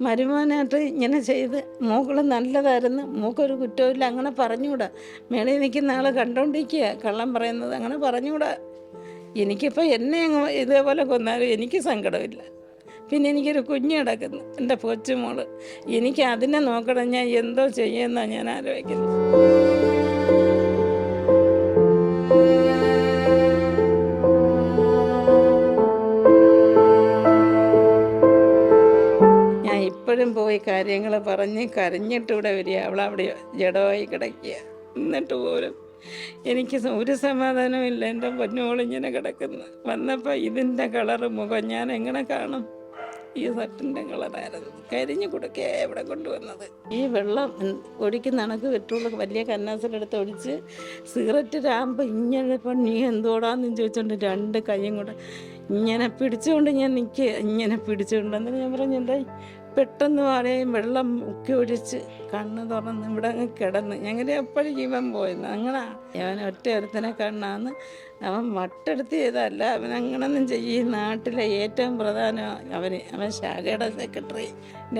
മരുമോനായിട്ട് ഇങ്ങനെ ചെയ്ത് മൂക്കൾ നല്ലതായിരുന്നു. മൂക്കൊരു കുറ്റമില്ല അങ്ങനെ പറഞ്ഞുകൂടാ. മേളയിൽ നിൽക്കുന്ന ആൾ കണ്ടോണ്ടിരിക്കുക കള്ളം പറയുന്നത് അങ്ങനെ പറഞ്ഞുകൂടാ. എനിക്കിപ്പോൾ എന്നെ അങ്ങ് ഇതേപോലെ കൊന്നാലും എനിക്ക് സങ്കടമില്ല. പിന്നെ എനിക്കൊരു കുഞ്ഞ് കിടക്കുന്നു. എന്റെ കൊച്ചുമോൾ. എനിക്ക് അതിനെ നോക്കണം. ഞാൻ എന്തോ ചെയ്യുമെന്നാണ് ഞാൻ ആലോചിക്കുന്നത്. പോയി കാര്യങ്ങൾ പറഞ്ഞ് കരഞ്ഞിട്ട് ഇവിടെ വരിക. അവളവിടെ ജഡമായി കിടക്കുക. എന്നിട്ട് പോലും എനിക്ക് ഒരു സമാധാനവും ഇല്ല. എന്റെ പൊന്നോളിങ്ങനെ കിടക്കുന്നു. വന്നപ്പോൾ ഇതിന്റെ കളറ് മുഖം ഞാൻ എങ്ങനെ കാണും? ഈ ഷർട്ടിന്റെ കളറായിരുന്നു. കരിഞ്ഞു കൊടുക്കേ ഇവിടെ കൊണ്ടുവന്നത്. ഈ വെള്ളം ഒഴിക്കുന്ന കണക്ക് പെട്രോൾ വലിയ കന്നാസിലെടുത്ത് ഒഴിച്ച് സിഗരറ്റ് രാമ്പ് ഇങ്ങനെ നീ എന്തോടാന്ന് ചോദിച്ചോണ്ട് രണ്ട് കൈയും കൂടെ ഇങ്ങനെ പിടിച്ചുകൊണ്ട് ഞാൻ നിൽക്കുക ഇങ്ങനെ പിടിച്ചുകൊണ്ട് എന്നിട്ട് ഞാൻ പറഞ്ഞു എന്തായി? പെട്ടെന്ന് പറയും വെള്ളം മുക്കി ഒഴിച്ച് കണ്ണ് തുറന്ന് ഇവിടെ അങ്ങ് കിടന്ന്. ഞങ്ങൾ എപ്പോഴും ജീവൻ പോയെന്ന്. അങ്ങനെ. അവൻ ഒറ്റ ഒരുത്തനെ കണ്ണാന്ന് അവൻ വട്ടെടുത്ത് ചെയ്തല്ല അവൻ അങ്ങനൊന്നും ചെയ്യും. നാട്ടിലെ ഏറ്റവും പ്രധാനം അവന് അവൻ ശാഖയുടെ സെക്രട്ടറി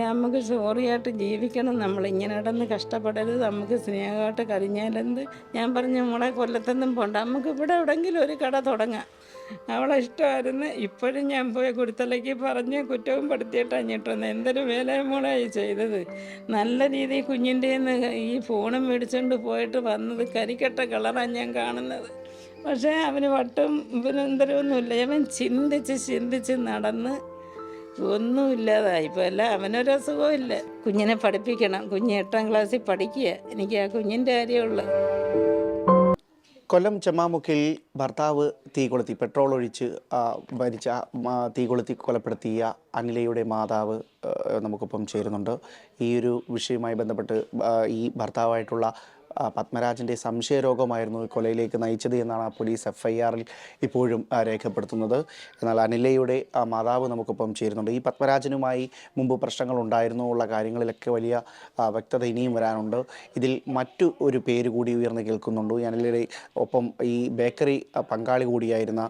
നമുക്ക് സോറിയായിട്ട് ജീവിക്കണം. നമ്മൾ ഇങ്ങനെ കിടന്ന് കഷ്ടപ്പെടരുത്. നമുക്ക് സ്നേഹമായിട്ട് കരിഞ്ഞാലെന്ത് ഞാൻ പറഞ്ഞു മോളെ കൊല്ലത്തൊന്നും പോണ്ട. നമുക്ക് ഇവിടെ എവിടെയെങ്കിലും ഒരു കട തുടങ്ങാം. അവളെ ഇഷ്ടമായിരുന്നു. ഇപ്പോഴും ഞാൻ പോയി കുരുത്തലയ്ക്ക് പറഞ്ഞ് കുറ്റവും പെടുത്തിയിട്ടാണ് ഞെട്ടുന്നത്. എന്തൊരു വേല മോളായി ചെയ്തത്. നല്ല രീതിയിൽ കുഞ്ഞിന്റെ ഈ ഫോണും മേടിച്ചുകൊണ്ട് പോയിട്ട് വന്നത് കരിക്കട്ട കളറാണ് ഞാൻ കാണുന്നത്. പക്ഷേ അവന് വട്ടും ഇവനെന്തരമൊന്നുമില്ല അവൻ ചിന്തിച്ച് ചിന്തിച്ച് നടന്ന് ഒന്നുമില്ലാതായി. ഇപ്പോൾ അല്ല അവനൊരു അസുഖവും ഇല്ല. കുഞ്ഞിനെ പഠിപ്പിക്കണം. കുഞ്ഞ് എട്ടാം ക്ലാസ്സിൽ പഠിക്കുക. എനിക്ക് ആ കുഞ്ഞിന്റെ കാര്യമുള്ളൂ കൊല്ലം ചെമ്മാമുക്കിൽ ഭർത്താവ് തീ കൊളുത്തി പെട്രോൾ ഒഴിച്ച് മരിച്ച തീ കൊളുത്തി കൊലപ്പെടുത്തിയ അനിലയുടെ മാതാവ് നമുക്കൊപ്പം ചേരുന്നുണ്ട്. ഈ ഒരു വിഷയവുമായി ബന്ധപ്പെട്ട് ഈ ഭർത്താവായിട്ടുള്ള പത്മരാജന്റെ സംശയരോഗമായിരുന്നു കൊലയിലേക്ക് നയിച്ചത് എന്നാണ് പോലീസ് എഫ് ഐ ആറിൽ ഇപ്പോഴും രേഖപ്പെടുത്തുന്നത്. എന്നാൽ അനിലയുടെ മാതാവ് നമുക്കൊപ്പം ചേരുന്നുണ്ട്. ഈ പത്മരാജനുമായി മുമ്പ് പ്രശ്നങ്ങൾ ഉണ്ടായിരുന്നു ഉള്ള കാര്യങ്ങളിലൊക്കെ വലിയ വ്യക്തത ഇനിയും വരാനുണ്ട്. ഇതിൽ മറ്റു ഒരു പേര് കൂടി ഉയർന്നു കേൾക്കുന്നുണ്ട്. അനിലയുടെ ഒപ്പം ഈ ബേക്കറി പങ്കാളി കൂടിയായിരുന്ന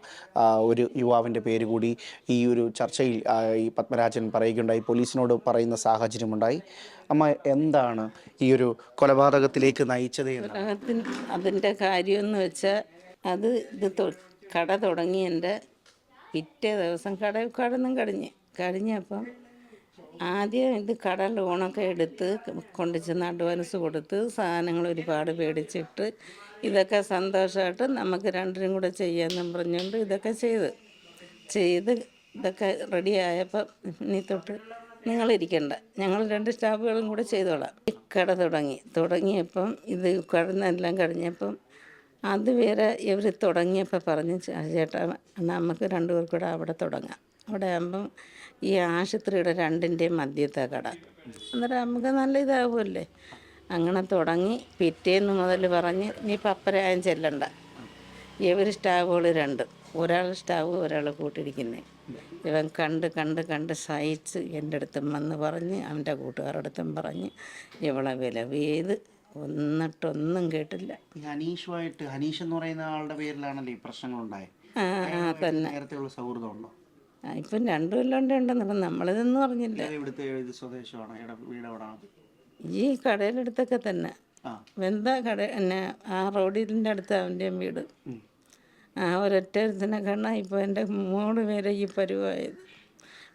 ഒരു യുവാവിന്റെ പേര് കൂടി ഈ ഒരു ചർച്ചയിൽ ഈ പത്മരാജൻ പറയുകയുണ്ടായി. പോലീസിനോട് പറയുന്ന സാഹചര്യമുണ്ടായി. അമ്മ എന്താണ് ഈ ഒരു കൊലപാതകത്തിലേക്ക് നയിച്ചത് എന്ന് കാര്യം അതിന്റെ കാര്യമെന്ന് വെച്ചാൽ അത് ഇത് കട തുടങ്ങി എന്റെ പിറ്റേ ദിവസം കട കടന്നും കടിഞ്ഞ് കടിഞ്ഞപ്പം ആദ്യം ഇത് കട ലോണൊക്കെ എടുത്ത് കൊണ്ടു ചെന്ന് അഡ്വാൻസ് കൊടുത്ത് സാധനങ്ങൾ ഒരുപാട് മേടിച്ചിട്ട് ഇതൊക്കെ സന്തോഷമായിട്ട് നമുക്ക് രണ്ടിനും കൂടെ ചെയ്യാമെന്നും പറഞ്ഞുകൊണ്ട് ഇതൊക്കെ ചെയ്ത്. ചെയ്ത് ഇതൊക്കെ റെഡിയായപ്പോൾ ആയപ്പം ഇനി തൊട്ട് നിങ്ങളിരിക്കണ്ട. ഞങ്ങൾ രണ്ട് സ്റ്റാഫുകളും കൂടെ ചെയ്തോളാം. കട തുടങ്ങി. തുടങ്ങിയപ്പം ഇത് കടന്നെല്ലാം കഴിഞ്ഞപ്പം അത് വേറെ ഇവർ തുടങ്ങിയപ്പോൾ പറഞ്ഞു ചേട്ടാ നമുക്ക് രണ്ടുപേർ കൂടെ അവിടെ തുടങ്ങാം. അവിടെ ആകുമ്പം ഈ ആശുപത്രിയുടെ രണ്ടിന്റെയും മധ്യത്തെ കട. അന്നേരം നമുക്ക് നല്ല ഇതാവുമല്ലേ? അങ്ങനെ തുടങ്ങി പിറ്റേന്ന് മുതൽ പറഞ്ഞ് നീ പപ്പരായം ചെല്ലണ്ട. ഇവർ സ്റ്റാഫുകൾ രണ്ട്. ഒരാൾ സ്റ്റാവ് ഒരാൾ കൂട്ടിരിക്കുന്നത് ഇവൻ കണ്ട് കണ്ട് കണ്ട് സഹിച്ച് എന്റെ അടുത്തും വന്ന് പറഞ്ഞ് അവന്റെ കൂട്ടുകാരുടെ അടുത്തും പറഞ്ഞ് ഇവളെ വില വേത്. ഒന്നിട്ടൊന്നും കേട്ടില്ല. അനീഷുമായിട്ട് ഹനീഷുമായിട്ട് ഹനീഷ് എന്ന് പറയുന്ന ആളുടെ പേരിലാണല്ലോ ഈ ആ തന്നെ നേരത്തെയുള്ള സൗഹൃദമുണ്ടോ? ഇപ്പം രണ്ടു എല്ലാം ഉണ്ടെന്ന് നമ്മളിതൊന്നും അറിഞ്ഞില്ല. ഇവിടുത്തെ സ്വദേശമാണ്? ഈ കടയിലടുത്തൊക്കെ തന്നെ. എന്താ കട എന്നെ ആ റോഡിന്റെ അടുത്ത് അവന്റെയും വീട്. ആ ഒരൊറ്റ ഒരുത്തിനെ കാണാൻ ഇപ്പോൾ എന്റെ മോൾ വരെ ഈ പരുവായത്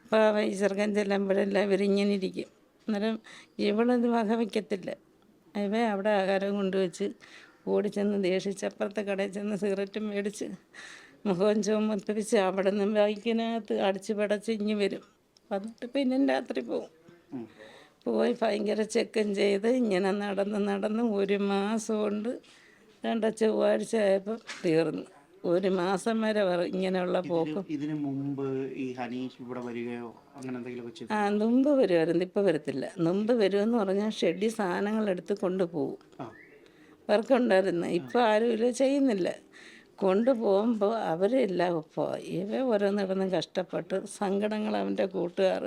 അപ്പോൾ അവ ഈ ചെറുക്കൻ ചെല്ലുമ്പോഴെല്ലാം ഇവരിങ്ങനെ ഇരിക്കും. അന്നേരം ഇവളത് വക വയ്ക്കത്തില്ല ഇവ അവിടെ ആഹാരം കൊണ്ടുവച്ച് ഓടിച്ചെന്ന് ദേഷിച്ച് അപ്പുറത്തെ കടയിൽ ചെന്ന് സിഗരറ്റ് മേടിച്ച് മുഖവും ചുമപ്പിച്ച് അവിടെ നിന്ന് ബൈക്കിനകത്ത് അടിച്ച് പടച്ച് ഇങ്ങ് വരും. വന്നിട്ട് പിന്നെ രാത്രി പോവും. പോയി ഭയങ്കര ചെക്കൻ ചെയ്ത് ഇങ്ങനെ നടന്ന് നടന്ന് ഒരു മാസം കൊണ്ട് രണ്ട ചൊവ്വാഴ്ച ആയപ്പോൾ തീർന്നു. ഒരു മാസം വരെ ഇങ്ങനെയുള്ള പോക്കും. ഇതിനു മുമ്പ് ഈ ഹനീഷ് ഇവിടെ വരികയോ അങ്ങനെ എന്തെങ്കിലും ചെയ്തു? ആ മുമ്പ് വരുമായിരുന്നു ഇപ്പം വരത്തില്ല. മുമ്പ് വരുമെന്ന് പറഞ്ഞാൽ ഷെഡി സാധനങ്ങൾ എടുത്ത് കൊണ്ടുപോകും ആ. വർക്കുണ്ടായിരുന്നു ഇപ്പം ആരും ഇല്ല ചെയ്യുന്നില്ല. കൊണ്ടുപോകുമ്പോൾ അവരെല്ലാം ഒപ്പം ഇവ ഓരോന്നിടന്ന് കഷ്ടപ്പെട്ട് സങ്കടങ്ങൾ അവന്റെ കൂട്ടുകാർ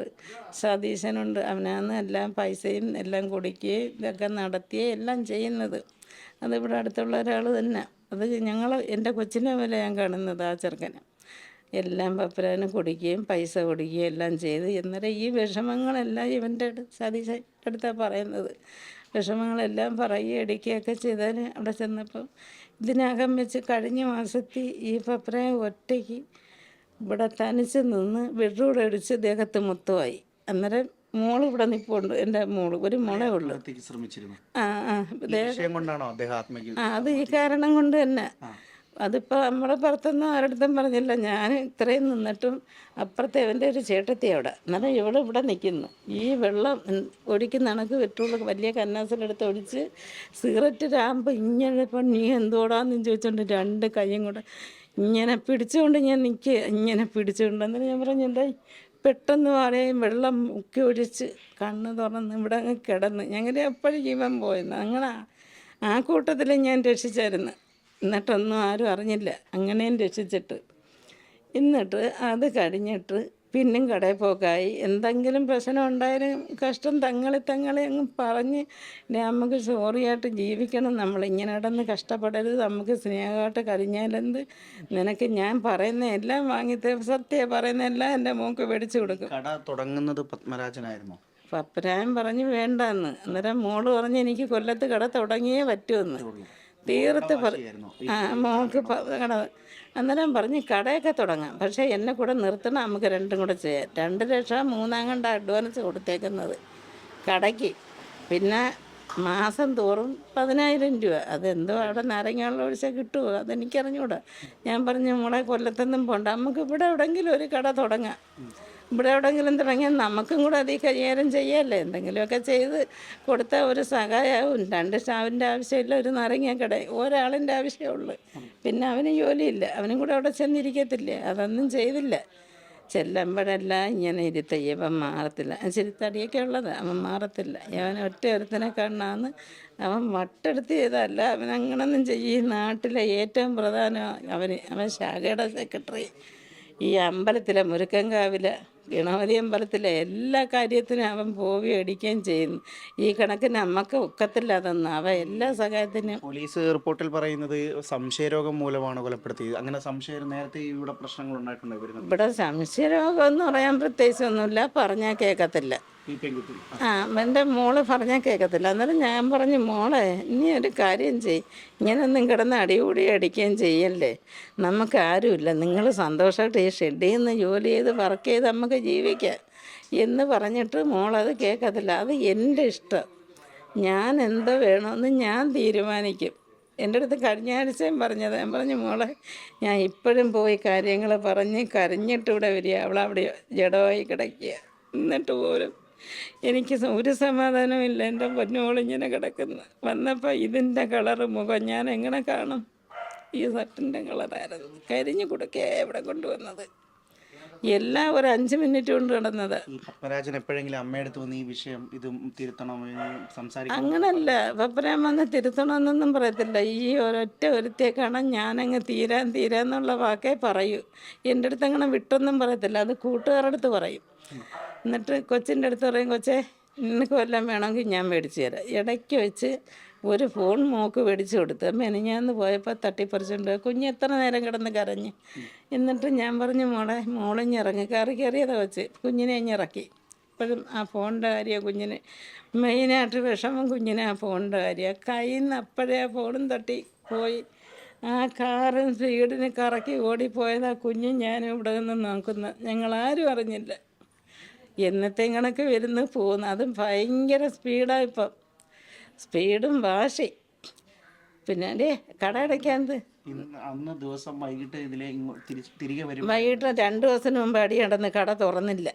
സതീശനുണ്ട് അവനാന്ന് എല്ലാം പൈസയും എല്ലാം കൊടുക്കുകയും ഇതൊക്കെ നടത്തിയേ എല്ലാം ചെയ്യുന്നത്. അതിവിടെ അടുത്തുള്ള ഒരാൾ തന്നെ. അത് ഞങ്ങൾ എന്റെ കൊച്ചിനെ പോലെ ഞാൻ കാണുന്നത് ആ ചെറുക്കനെ. എല്ലാം പപ്പരാനും കുടിക്കുകയും പൈസ കുടിക്കുകയും എല്ലാം ചെയ്ത് അന്നേരം ഈ വിഷമങ്ങളെല്ലാം ഇവന്റെ അടുത്ത് അടുത്താണ് പറയുന്നത്. വിഷമങ്ങളെല്ലാം പറയുകയും എടുക്കുകയൊക്കെ ചെയ്താൽ അവിടെ ചെന്നപ്പം ഇതിനകം വെച്ച് കഴിഞ്ഞ മാസത്തിൽ ഈ പപ്പരയെ ഒറ്റയ്ക്ക് ഇവിടെ തനിച്ച് നിന്ന് ബെഡ്റൂം അടിച്ച് ദേഹത്ത് മൊത്തമായി. അന്നേരം മോൾ ഇവിടെ നിപ്പുണ്ട്. എന്റെ മോൾ. ഒരു മോളേ ഉള്ളു. ശ്രമിച്ചിരുന്നു. ആ കൊണ്ടാണോ അദ്ദേഹം ആ അത് ഈ കാരണം കൊണ്ട് തന്നെ. അതിപ്പോൾ നമ്മളെ പുറത്തൊന്നും ആരടുത്തും പറഞ്ഞില്ല. ഞാൻ ഇത്രയും നിന്നിട്ടും അപ്പുറത്തെ അവന്റെ ഒരു ചേട്ടത്തി അവിടെ. എന്നാലും ഇവിടെ ഇവിടെ നിൽക്കുന്നു ഈ വെള്ളം ഒഴിക്കുന്ന കണക്ക് പെട്രോൾ വലിയ കന്നാസിലെടുത്ത് ഒഴിച്ച് സിഗരറ്റ് രാമ്പ് ഇങ്ങനെ ഇപ്പം നീ എന്തോടാന്ന് ചോദിച്ചോണ്ട് രണ്ട് കൈയും കൂടെ ഇങ്ങനെ പിടിച്ചുകൊണ്ട് ഞാൻ നിൽക്കുക ഇങ്ങനെ പിടിച്ചുകൊണ്ട് അന്നേരം ഞാൻ പറഞ്ഞു എന്തായി പെട്ടെന്ന് പറയും വെള്ളം മുക്കി ഒഴിച്ച് കണ്ണ് തുറന്ന് ഇവിടെ അങ്ങ് കിടന്ന്. ഞങ്ങൾ എപ്പോഴും ജീവൻ പോയെന്ന്. അങ്ങനെ ആ കൂട്ടത്തിൽ ഞാൻ രക്ഷിച്ചായിരുന്നു. എന്നിട്ടൊന്നും ആരും അറിഞ്ഞില്ല. അങ്ങനെയും രക്ഷിച്ചിട്ട്. എന്നിട്ട് അത് കഴിഞ്ഞിട്ട് പിന്നും കടയിൽ പോക്കായി എന്തെങ്കിലും പ്രശ്നം ഉണ്ടായാലും കഷ്ടം തങ്ങളെ തങ്ങളെ അങ്ങ് പറഞ്ഞ് "ഡേ, നമുക്ക് സോറിയായിട്ട് ജീവിക്കണം. നമ്മൾ ഇങ്ങനെ കിടന്ന് കഷ്ടപ്പെടരുത്. നമുക്ക് സ്നേഹമായിട്ട് കരിഞ്ഞാലെന്ത്? നിനക്ക് ഞാൻ പറയുന്ന എല്ലാം വാങ്ങി സത്യം പറയുന്ന എല്ലാം എന്റെ മൂക്ക് പിടിച്ചു കൊടുക്കും. കട തുടങ്ങുന്നത് പത്മരാജനായിരുന്നു. പപ്പരായൻ പറഞ്ഞു വേണ്ടെന്ന്. അന്നേരം മോൾ പറഞ്ഞ് എനിക്ക് കൊല്ലത്ത് കട തുടങ്ങിയേ പറ്റുമെന്ന് തീർത്ത് ആ മോൾക്ക് കട അന്നേരം പറഞ്ഞ് കടയൊക്കെ തുടങ്ങാം. പക്ഷേ എന്നെ കൂടെ നിർത്തണം നമുക്ക് രണ്ടും കൂടെ ചെയ്യാം രണ്ട് ലക്ഷം മൂന്നാം കണ്ട അഡ്വാൻസ് കൊടുത്തേക്കുന്നത് കടയ്ക്ക്. പിന്നെ മാസം തോറും പതിനായിരം രൂപ. അതെന്തോ അവിടെ നാരങ്ങ വെള്ളം ഒഴിച്ചാൽ കിട്ടുമോ അതെനിക്കറിഞ്ഞൂടാ. ഞാൻ പറഞ്ഞു മോളെ കൊല്ലത്തൊന്നും പോണ്ട. നമുക്ക് ഇവിടെ എവിടെയെങ്കിലും ഒരു കട തുടങ്ങാം. ഇവിടെ എവിടെയെങ്കിലും തുടങ്ങിയാൽ നമുക്കും കൂടെ അതിൽ കൈകാര്യം ചെയ്യാമല്ലേ എന്തെങ്കിലുമൊക്കെ ചെയ്ത് കൊടുത്ത ഒരു സഹായമാവും രണ്ട് സ്റ്റാവിന്റെ ആവശ്യമില്ല ഒരു കട. ഒരാളിന്റെ ആവശ്യമുള്ളൂ പിന്നെ അവന് ജോലിയില്ല. അവനും കൂടെ അവിടെ ചെന്നിരിക്കത്തില്ലേ? അതൊന്നും ചെയ്തില്ല. ചെല്ലുമ്പോഴെല്ലാം ഇങ്ങനെ ഇരുത്തയ്യ മാറത്തില്ല. തടിയൊക്കെ ഉള്ളത്. അവൻ മാറത്തില്ല. അവൻ ഒറ്റ ഒരുത്തനെ കണ്ണാന്ന് അവൻ വട്ടെടുത്ത് ചെയ്തല്ല അവൻ അങ്ങനൊന്നും ചെയ്യും. ഈ നാട്ടിലെ ഏറ്റവും പ്രധാനം അവന്. അവൻ ശാഖയുടെ സെക്രട്ടറി. ഈ അമ്പലത്തിലെ മുരുക്കൻകാവിലെ ഗണപതി അമ്പലത്തിലെ എല്ലാ കാര്യത്തിനും അവൻ പോവുകയും അടിക്കുകയും ചെയ്യുന്നു. ഈ കണക്കിന് നമുക്ക് ഒക്കത്തില്ല അതൊന്നും. അവ എല്ലാ സഹായത്തിനും പോലീസ് റിപ്പോർട്ടിൽ പറയുന്നത് സംശയരോഗം മൂലമാണ് കൊലപ്പെടുത്തിയത്. അങ്ങനെ സംശയം നേരത്തെ ഇവിടെ പ്രശ്നങ്ങൾ ഉണ്ടായിട്ടുണ്ടോ. ഇവിടെ സംശയരോഗം എന്ന് പറയാൻ പ്രത്യേകിച്ചൊന്നുമില്ല പറഞ്ഞാൽ കേൾക്കത്തില്ല. ആ. എന്റെ മോൾ പറഞ്ഞാൽ കേൾക്കത്തില്ല അന്നേരം ഞാൻ പറഞ്ഞു മോളെ നീ ഒരു കാര്യം ചെയ് ഇങ്ങനൊന്നും കിടന്ന് അടികൂടി അടിക്കുകയും ചെയ്യല്ലേ? നമുക്ക് ആരുമില്ല. നിങ്ങൾ സന്തോഷമായിട്ട് ഈ ഷെഡിൽ നിന്ന് ജോലി ചെയ്ത് വർക്ക് ചെയ്ത് നമുക്ക് ജീവിക്കാം. എന്ന് പറഞ്ഞിട്ട് മോളത് കേൾക്കത്തില്ല അത് എന്റെ ഇഷ്ടം. ഞാൻ എന്തോ വേണമെന്ന് ഞാൻ തീരുമാനിക്കും. എന്റെ അടുത്ത് കഴിഞ്ഞ ആഴ്ചയും പറഞ്ഞത്. ഞാൻ പറഞ്ഞു മോളെ ഞാൻ ഇപ്പോഴും പോയി കാര്യങ്ങൾ പറഞ്ഞ് കരഞ്ഞിട്ട് ഇവിടെ വരിക. അവളവിടെ ജഡമായി കിടക്കുക. എന്നിട്ട് പോലും എനിക്ക് ഒരു സമാധാനമില്ല എന്റെ പൊന്നോളിങ്ങനെ കിടക്കുന്നു. വന്നപ്പോൾ ഇതിന്റെ കളറ് മുഖം ഞാൻ എങ്ങനെ കാണും? ഈ ഷർട്ടിന്റെ കളറായിരുന്നു. കരിഞ്ഞു കൊടുക്കേ എവിടെ കൊണ്ടുവന്നത്. എല്ലാം ഒരു അഞ്ച് മിനിറ്റ് കൊണ്ട് കിടന്നത് പപ്പരാജൻ എപ്പോഴെങ്കിലും അമ്മയടുത്ത് വന്ന് ഈ വിഷയം ഇത് തിരുത്തണം അങ്ങനല്ല. പപ്പരാൻ വന്ന് തിരുത്തണമെന്നൊന്നും പറയത്തില്ല. ഈ ഒരൊറ്റ ഒരുത്തിയെ കാണാൻ ഞാനങ്ങ് തീരാൻ തീരാന്നുള്ള വാക്കേ പറയൂ. എന്റെ അടുത്ത് അങ്ങനെ വിട്ടൊന്നും പറയത്തില്ല. അത് കൂട്ടുകാരുടെ അടുത്ത് പറയും. എന്നിട്ട് കൊച്ചിന്റെ അടുത്ത് പറയും കൊച്ചേ നിനക്ക് വല്ലതും വേണമെങ്കിൽ ഞാൻ മേടിച്ചു തരാം. ഇടയ്ക്ക് വെച്ച് ഒരു ഫോൺ മോക്ക് മേടിച്ചു കൊടുത്ത് മെനിഞ്ഞാന്ന് പോയപ്പോൾ തട്ടിപ്പറിച്ചുകൊണ്ട്. കുഞ്ഞ് എത്ര നേരം കിടന്ന് കരഞ്ഞ്? എന്നിട്ട് ഞാൻ പറഞ്ഞു മോളെ മോളിഞ്ഞ് ഇറങ്ങി കയറി കയറിയതാ വെച്ച് കുഞ്ഞിനെ ഇറക്കി. ഇപ്പോഴും ആ ഫോണിന്റെ കാര്യമാണ് കുഞ്ഞിന് മെയിനായിട്ട് വിഷമം കുഞ്ഞിന് ആ ഫോണിന്റെ കാര്യമാണ് കയ്യിൽ നിന്ന് അപ്പോഴേ ആ ഫോണും തട്ടി പോയി. ആ കാറും സ്പീഡിന് കറക്കി ഓടിപ്പോയത് കുഞ്ഞും ഞാനും ഇവിടെ നിന്ന് നോക്കുന്നത്. ഞങ്ങളാരും അറിഞ്ഞില്ല. എന്നത്തെ കണക്ക് വരുന്നു പോകുന്നു. അതും ഭയങ്കര സ്പീഡാണ് ഇപ്പം. സ്പീഡും വാശി. പിന്നെ അല്ലേ കട അടയ്ക്കാന്ത് അന്ന് ദിവസം വൈകിട്ട് ഇതിലെ തിരികെ വരും. വൈകിട്ട് രണ്ട് ദിവസത്തിന് മുമ്പ് അടി അടന്ന് കട തുറന്നില്ല.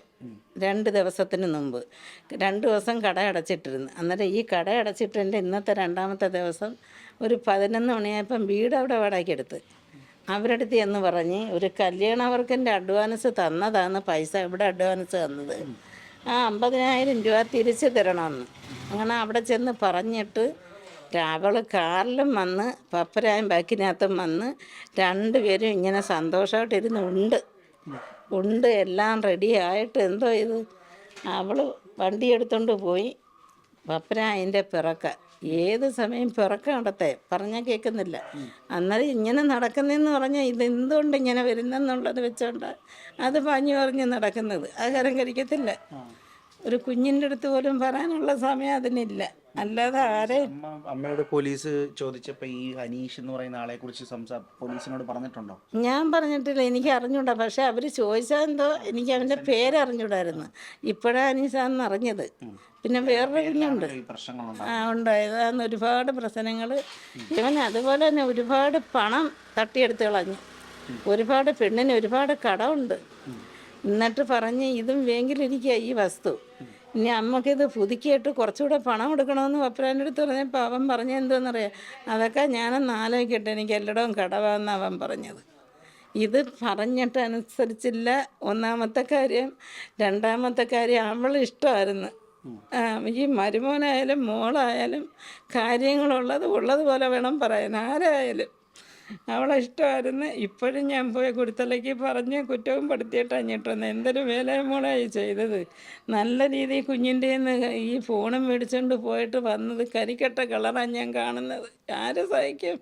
രണ്ട് ദിവസത്തിന് മുമ്പ്. രണ്ട് ദിവസം കട അടച്ചിട്ടിരുന്നു. അന്നേരം ഈ കട അടച്ചിട്ടിന്റെ ഇന്നത്തെ രണ്ടാമത്തെ ദിവസം ഒരു പതിനൊന്ന് മണിയായപ്പം വീട് അവിടെ വാടകയ്ക്കെടുത്ത്. അവരടുത്ത് എന്ന് പറഞ്ഞ് ഒരു കല്യാണ വർക്കിന്റെ അഡ്വാൻസ് തന്നതാണ് പൈസ ഇവിടെ അഡ്വാൻസ് തന്നത്? ആ അമ്പതിനായിരം രൂപ തിരിച്ചു തരണമെന്ന്. അങ്ങനെ അവിടെ ചെന്ന് പറഞ്ഞിട്ട് അവൾ കാറിലും വന്ന് പപ്പരായും ബാക്കിനകത്തും വന്ന് രണ്ടുപേരും ഇങ്ങനെ സന്തോഷമായിട്ടിരുന്ന് ഉണ്ട് ഉണ്ട് എല്ലാം റെഡി ആയിട്ട് എന്തോ ഇത്? അവൾ വണ്ടി എടുത്തുകൊണ്ട് പോയി പപ്പര അതിന്റെ പിറക്ക ഏത് സമയം പിറക്കണ്ടത്തെ പറഞ്ഞാൽ കേൾക്കുന്നില്ല അന്നേരം ഇങ്ങനെ നടക്കുന്നതെന്ന് പറഞ്ഞാൽ ഇത് എന്തുകൊണ്ട് ഇങ്ങനെ വരുന്നെന്നുള്ളത് വെച്ചോണ്ട് അത് പാഞ്ഞു പറഞ്ഞ് നടക്കുന്നത്. അത് കരം കരിക്കത്തില്ല ഒരു കുഞ്ഞിന്റെ അടുത്ത് പോലും പറയാനുള്ള സമയം അതിനില്ല. അല്ലാതെ ആരെ അമ്മ അമ്മയോട് പോലീസ് ചോദിച്ചപ്പോ ഈ അനീഷ് എന്ന് പറയുന്ന ആളെ കുറിച്ച് സംസാ പോലീസിനോട് പറഞ്ഞിട്ടുണ്ടോ? ഞാൻ പറഞ്ഞിട്ടില്ല എനിക്ക് അറിഞ്ഞൂടാ. പക്ഷെ അവർ ചോദിച്ചാൽ എന്തോ എനിക്ക് അവന്റെ പേര് അറിഞ്ഞൂടായിരുന്നു. ഇപ്പോഴാണ് അനീഷാന്ന് അറിഞ്ഞത്. പിന്നെ വേറൊരു കുഞ്ഞുണ്ട് ആ ഉണ്ടായത് അന്ന് ഒരുപാട് പ്രശ്നങ്ങൾ ഇവൻ അതുപോലെ തന്നെ ഒരുപാട് പണം തട്ടിയെടുത്ത് കളഞ്ഞു. ഒരുപാട് പെണ്ണിന് ഒരുപാട് കടമുണ്ട്. എന്നിട്ട് പറഞ്ഞ് ഇതും വേങ്കിലിരിക്കുക ഈ വസ്തു. ഇനി അമ്മക്കിത് പുതുക്കിയിട്ട് കുറച്ചുകൂടെ പണം എടുക്കണമെന്ന് പപ്പരാന്റെ അടുത്ത് പറഞ്ഞപ്പോൾ അവൻ പറഞ്ഞ എന്തോന്നറിയാം? അതൊക്കെ ഞാനൊന്ന് ആലോചിക്കട്ടെ എനിക്ക് എല്ലായിടവും കടവാന്ന് അവൻ പറഞ്ഞത്. ഇത് പറഞ്ഞിട്ട് അനുസരിച്ചില്ല ഒന്നാമത്തെ കാര്യം രണ്ടാമത്തെ കാര്യം അവൾ ഇഷ്ടമായിരുന്നു. ഈ മരുമോനായാലും മോളായാലും കാര്യങ്ങളുള്ളത് ഉള്ളതുപോലെ വേണം പറയാൻ. ആരായാലും അവളെ ഇഷ്ടമായിരുന്നു ഇപ്പോഴും ഞാൻ പോയി കുരുത്തലയ്ക്ക് പറഞ്ഞ് കുറ്റവും പെടുത്തിയിട്ടാണ് ഞെട്ടുന്നത് എന്തൊരു വേല മോളായി ചെയ്തത്. നല്ല രീതിയിൽ കുഞ്ഞിന്റെ ഈ ഫോണും മേടിച്ചുകൊണ്ട് പോയിട്ട് വന്നത് കരിക്കട്ട കളറാണ് ഞാൻ കാണുന്നത്. ആര് സഹിക്കും?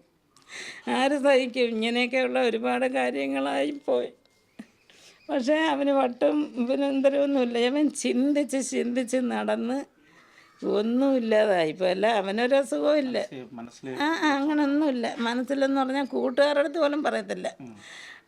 ആര് സഹിക്കും? ഇങ്ങനെയൊക്കെയുള്ള ഒരുപാട് കാര്യങ്ങളായി പോയി. പക്ഷേ അവന് വട്ടും ഇവനെന്തരമൊന്നുമില്ല അവൻ ചിന്തിച്ച് ചിന്തിച്ച് നടന്ന് ഒന്നുമില്ലാതായിപ്പോൾ അല്ല അവനൊരു അസുഖവും ഇല്ല. ആ അങ്ങനൊന്നുമില്ല. മനസ്സിലെന്ന് പറഞ്ഞാൽ കൂട്ടുകാരുടെ അടുത്ത് പോലും പറയത്തില്ല.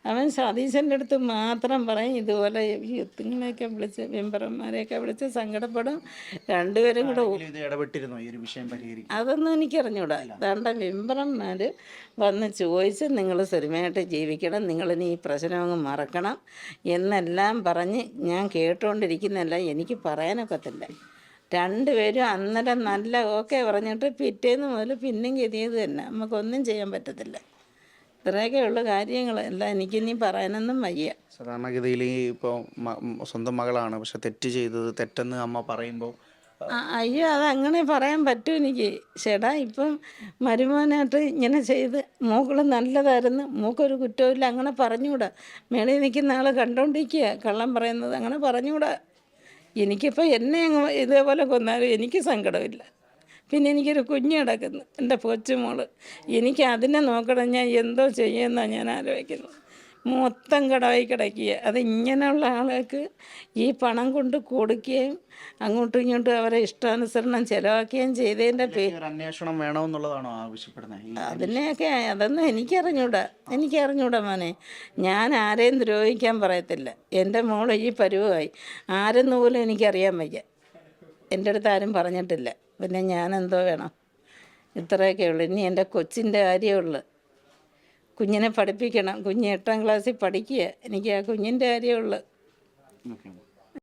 അവൻ സതീശന്റെ അടുത്ത് മാത്രം പറയും ഇതുപോലെ എത്തുങ്ങളെയൊക്കെ വിളിച്ച് മെമ്പർമാരെയൊക്കെ വിളിച്ച് സങ്കടപ്പെടും. രണ്ടുപേരും കൂടെ ഇടപെട്ടിരുന്നോ ഈ ഒരു വിഷയം പരിഹരിക്കും അതൊന്നും എനിക്കറിഞ്ഞൂടാ. വേണ്ട മെമ്പർമാർ വന്ന് ചോദിച്ച് നിങ്ങൾ സ്വരമായിട്ട് ജീവിക്കണം. നിങ്ങളിനി ഈ പ്രശ്നം അങ്ങ് മറക്കണം. എന്നെല്ലാം പറഞ്ഞ് ഞാൻ കേട്ടുകൊണ്ടിരിക്കുന്നല്ല എനിക്ക് പറയാനൊക്കത്തില്ല. രണ്ടുപേരും അന്നേരം നല്ല ഓക്കെ പറഞ്ഞിട്ട് പിറ്റേന്ന് മുതൽ പിന്നെയും ഗതിയത് തന്നെ. നമുക്കൊന്നും ചെയ്യാൻ പറ്റത്തില്ല. ഇത്രയൊക്കെ ഉള്ള കാര്യങ്ങൾ എല്ലാം എനിക്കിനി പറയാനൊന്നും വയ്യ. സാധാരണഗതിയിൽ ഇപ്പോൾ സ്വന്തം മകളാണ്. പക്ഷെ തെറ്റ് ചെയ്തത് തെറ്റെന്ന് അമ്മ പറയുമ്പോൾ അയ്യോ അതങ്ങനെ പറയാൻ പറ്റും എനിക്ക്. ചേട്ടാ ഇപ്പം മരുമോനായിട്ട് ഇങ്ങനെ ചെയ്ത് മൂക്കൾ നല്ലതായിരുന്നു. മൂക്കൊരു കുറ്റമില്ല അങ്ങനെ പറഞ്ഞുകൂടാ. മേളിൽ നിൽക്കുന്ന ആൾ കണ്ടോണ്ടിരിക്കുക കള്ളം പറയുന്നത്. അങ്ങനെ പറഞ്ഞുകൂടാ. എനിക്കിപ്പോൾ എന്നെ അങ്ങ് ഇതേപോലെ കൊന്നാലും എനിക്ക് സങ്കടമില്ല. പിന്നെ എനിക്കൊരു കുഞ്ഞ് കിടക്കുന്നു. എന്റെ കൊച്ചുമോൾ. എനിക്ക് അതിനെ നോക്കണം. ഞാൻ എന്തോ ചെയ്യുമെന്നാണ് ഞാൻ ആലോചിക്കുന്നത്. മൊത്തം കടമായി കിടക്കുക അത് ഇങ്ങനെയുള്ള ആൾക്ക് ഈ പണം കൊണ്ട് കൊടുക്കുകയും അങ്ങോട്ടും ഇങ്ങോട്ടും അവരെ ഇഷ്ടാനുസരണം ചെലവാക്കുകയും ചെയ്തതിന്റെ അന്വേഷണം വേണമെന്നുള്ളതാണോ ആവശ്യപ്പെടുന്നത്? അതിനെയൊക്കെ അതൊന്നും എനിക്കറിഞ്ഞൂടാ. എനിക്കറിഞ്ഞൂടാ മോനെ. ഞാൻ ആരെയും ദ്രോഹിക്കാൻ പറയത്തില്ല. എന്റെ മോൾ ഈ പരുവമായി. ആരെന്ന് പോലും എനിക്കറിയാൻ വയ്യ. എന്റെ അടുത്ത് ആരും പറഞ്ഞിട്ടില്ല. പിന്നെ ഞാൻ എന്തോ വേണം? ഇത്രയൊക്കെ ഉള്ളൂ. ഇനി എന്റെ കൊച്ചിന്റെ കാര്യമുള്ളൂ കുഞ്ഞിനെ പഠിപ്പിക്കണം. കുഞ്ഞ് എട്ടാം ക്ലാസ്സിൽ പഠിക്കുക. എനിക്ക് ആ കുഞ്ഞിന്റെ കാര്യമേ ഉള്ളു. ഓക്കെ.